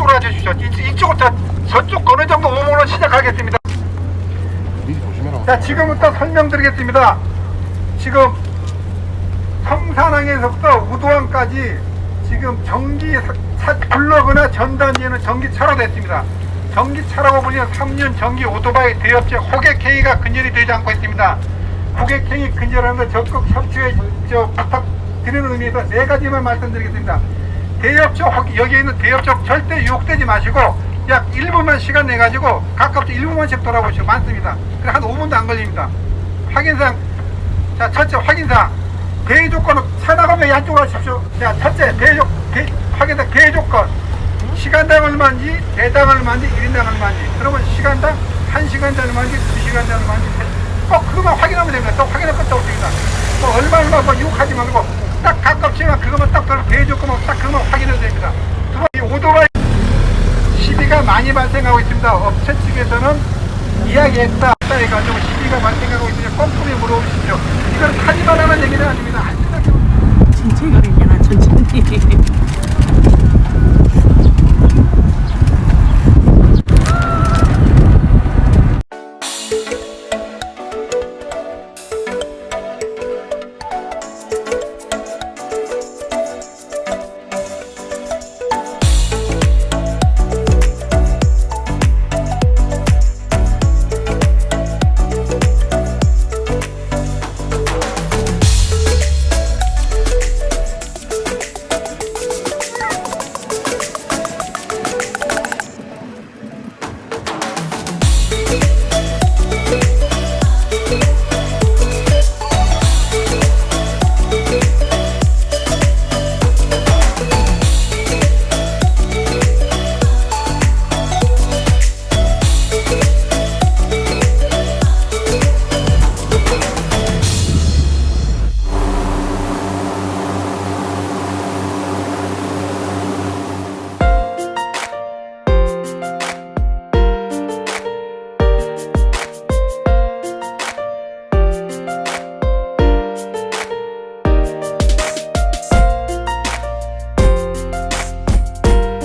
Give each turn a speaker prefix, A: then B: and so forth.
A: 이쪽으로 와주십시오. 이, 이쪽부터 저쪽 어느 정도 오므로 시작하겠습니다.
B: 미리.
A: 자, 지금부터 설명드리겠습니다. 지금 성산항에서부터 우도항까지 지금 전기 차, 블럭이나 전단지에는 전기차로 됐습니다. 전기차라고 불리는 3년 전기 오토바이 대업체 호객행위가 근절이 되지 않고 있습니다. 고객행위 근절하는 데 적극 협조해 저, 부탁드리는 의미에서 네 가지만 말씀드리겠습니다. 혹- 여기 있는 대엽초 절대 유혹되지 마시고 약 1분만 시간 내 가지고 가깝게 1분만씩 돌아보시고 많습니다. 그래 한 5분도 안 걸립니다. 확인상 자 첫째 확인상 대의 조건은 차 나가면 양쪽으로 하십시오. 자 첫째 대의 조 대, 확인상 대의 조건 시간당 얼마인지 대당 얼마인지 1인당 얼마인지 그러면 시간당 1시간당 얼마인지 2시간당 얼마인지 꼭 그것만 확인하면 됩니다. 또 확인할 것도 없습니다. 뭐 얼마 얼마 뭐 유혹하지 말고 딱 가깝지만 그것만 딱 조건만 딱 그것만 확인해도 됩니다. 두 번째 이 오토바이 시비가 많이 발생하고 있습니다. 업체 측에서는 이야기했다 했다 해가지고 시비가 발생하고 있으니 꼼꼼히 물어보십시오. 이건 하지 말라는 얘기는